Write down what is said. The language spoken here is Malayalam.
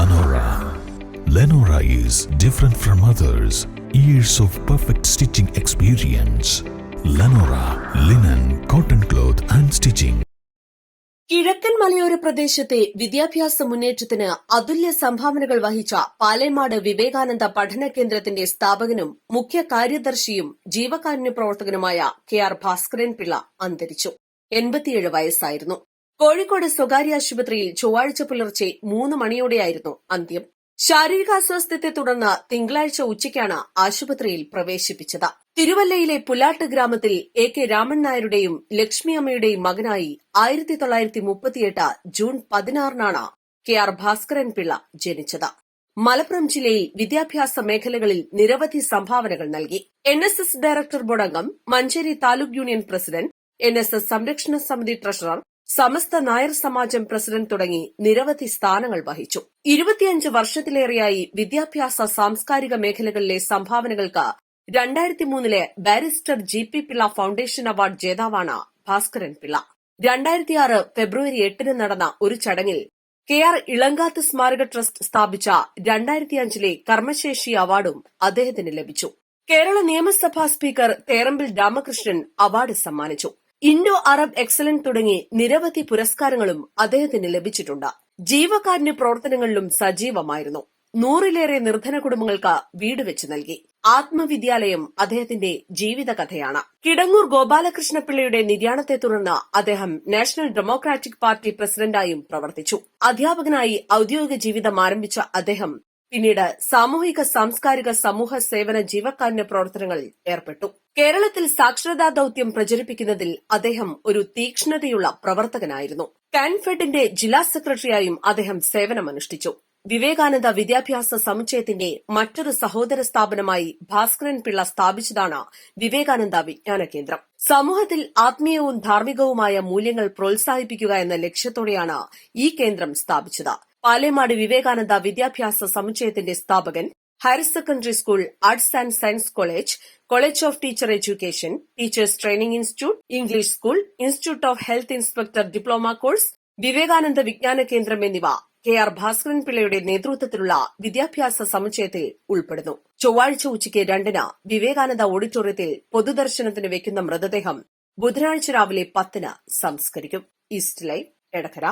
Lenora. Lenora is different from others. Years of perfect stitching experience. Lenora linen, cotton cloth and stitching. കിഴക്കൻ മലയോര പ്രദേശത്തെ വിദ്യാഭ്യാസ മുന്നേറ്റത്തിന് അതുല്യ സംഭാവനകൾ വഹിച്ച പാലേമാട് വിവേകാനന്ദ പഠന കേന്ദ്രത്തിന്റെ സ്ഥാപകനും മുഖ്യ കാര്യദർശിയും ജീവകാരുണ്യ പ്രവർത്തകനുമായ കെ ആർ ഭാസ്കരൻ പിള്ള അന്തരിച്ചു എൺപത്തിയേഴ് വയസ്സായിരുന്നു കോഴിക്കോട് സ്വകാര്യ ആശുപത്രിയിൽ ചൊവ്വാഴ്ച പുലർച്ചെ മൂന്ന് മണിയോടെയായിരുന്നു അന്ത്യം. ശാരീരിക ശാരീരികാസ്വാസ്ഥ്യത്തെ തുടർന്ന് തിങ്കളാഴ്ച ഉച്ചയ്ക്കാണ് ആശുപത്രിയിൽ പ്രവേശിപ്പിച്ചത്. തിരുവല്ലയിലെ പുലാട്ട് ഗ്രാമത്തിൽ എ കെ രാമൻ നായരുടെയും ലക്ഷ്മി അമ്മയുടെയും മകനായി ആയിരത്തി തൊള്ളായിരത്തി മുപ്പത്തിയെട്ട് ജൂൺ പതിനാറിനാണ് കെ ആർ ഭാസ്കരൻ പിള്ള ജനിച്ചത്. മലപ്പുറം ജില്ലയിൽ വിദ്യാഭ്യാസ മേഖലകളിൽ നിരവധി സംഭാവനകൾ നൽകി. N S S director ബോർഡംഗം Manjeri taluk union president N S S സംരക്ഷണ സമിതി ട്രഷറർ സമസ്ത നായർ സമാജം പ്രസിഡന്റ് തുടങ്ങി നിരവധി സ്ഥാനങ്ങൾ വഹിച്ചു. ഇരുപത്തിയഞ്ച് വർഷത്തിലേറെയായി വിദ്യാഭ്യാസ സാംസ്കാരിക മേഖലകളിലെ സംഭാവനകൾക്ക് രണ്ടായിരത്തി മൂന്നിലെ barrister G P Pillai foundation award ജേതാവാണ് Bhaskaran Pillai. രണ്ടായിരത്തിയാറ് ഫെബ്രുവരി എട്ടിന് നടന്ന ഒരു ചടങ്ങിൽ കെ ആർ ഇളങ്കാത്ത് സ്മാരക ട്രസ്റ്റ് സ്ഥാപിച്ച രണ്ടായിരത്തിയഞ്ചിലെ കർമ്മശേഷി അവാർഡും അദ്ദേഹത്തിന് ലഭിച്ചു. കേരള നിയമസഭാ സ്പീക്കർ തേറമ്പിൽ രാമകൃഷ്ണൻ അവാർഡ് സമ്മാനിച്ചു. ഇൻഡോ അറബ് എക്സലന്റ് തുടങ്ങി നിരവധി പുരസ്കാരങ്ങളും അദ്ദേഹത്തിന് ലഭിച്ചിട്ടുണ്ട്. ജീവകാരുണ്യ പ്രവർത്തനങ്ങളിലും സജീവമായിരുന്നു. നൂറിലേറെ നിർധന കുടുംബങ്ങൾക്ക് വീട് വെച്ച് നൽകി. ആത്മവിദ്യാലയം അദ്ദേഹത്തിന്റെ ജീവിതകഥയാണ്. കിടങ്ങൂർ ഗോപാലകൃഷ്ണപിള്ളയുടെ നിര്യാണത്തെ തുടർന്ന് അദ്ദേഹം നാഷണൽ ഡെമോക്രാറ്റിക് പാർട്ടി പ്രസിഡന്റായും പ്രവർത്തിച്ചു. അധ്യാപകനായി ഔദ്യോഗിക ജീവിതം ആരംഭിച്ച അദ്ദേഹം പിന്നീട് സാമൂഹിക സാംസ്കാരിക സമൂഹ സേവന ജീവകാരുണ്യ പ്രവർത്തനങ്ങളിൽ ഏർപ്പെട്ടു. കേരളത്തിൽ സാക്ഷരതാ ദൌത്യം പ്രചരിപ്പിക്കുന്നതിൽ അദ്ദേഹം ഒരു തീക്ഷ്ണതയുള്ള പ്രവർത്തകനായിരുന്നു. കാൻഫെഡിന്റെ ജില്ലാ സെക്രട്ടറിയായും അദ്ദേഹം സേവനമനുഷ്ഠിച്ചു. വിവേകാനന്ദ വിദ്യാഭ്യാസ സമുച്ചയത്തിന്റെ മറ്റൊരു സഹോദര സ്ഥാപനമായി ഭാസ്കരൻ പിള്ള സ്ഥാപിച്ചതാണ് വിവേകാനന്ദ വിജ്ഞാന കേന്ദ്രം. സമൂഹത്തിൽ ആത്മീയവും ധാർമ്മികവുമായ മൂല്യങ്ങൾ പ്രോത്സാഹിപ്പിക്കുക എന്ന ലക്ഷ്യത്തോടെയാണ് ഈ കേന്ദ്രം സ്ഥാപിച്ചത്. പാലേമാട് വിവേകാനന്ദ വിദ്യാഭ്യാസ സമുച്ചയത്തിന്റെ സ്ഥാപകൻ higher secondary school arts and science college college of teacher education teachers training institute English school institute of health inspector diploma course Vivekananda Vijnana Kendram എന്നിവ കെ ആർ ഭാസ്കരൻ പിള്ളയുടെ നേതൃത്വത്തിലുള്ള വിദ്യാഭ്യാസ സമുച്ചയത്തിൽ ഉൾപ്പെടുന്നു. ചൊവ്വാഴ്ച ഉച്ചയ്ക്ക് രണ്ടിന് വിവേകാനന്ദ ഓഡിറ്റോറിയത്തിൽ പൊതുദർശനത്തിന് വെക്കുന്ന മൃതദേഹം ബുധനാഴ്ച രാവിലെ പത്തിന് സംസ്കരിക്കും. East Live Edakkara.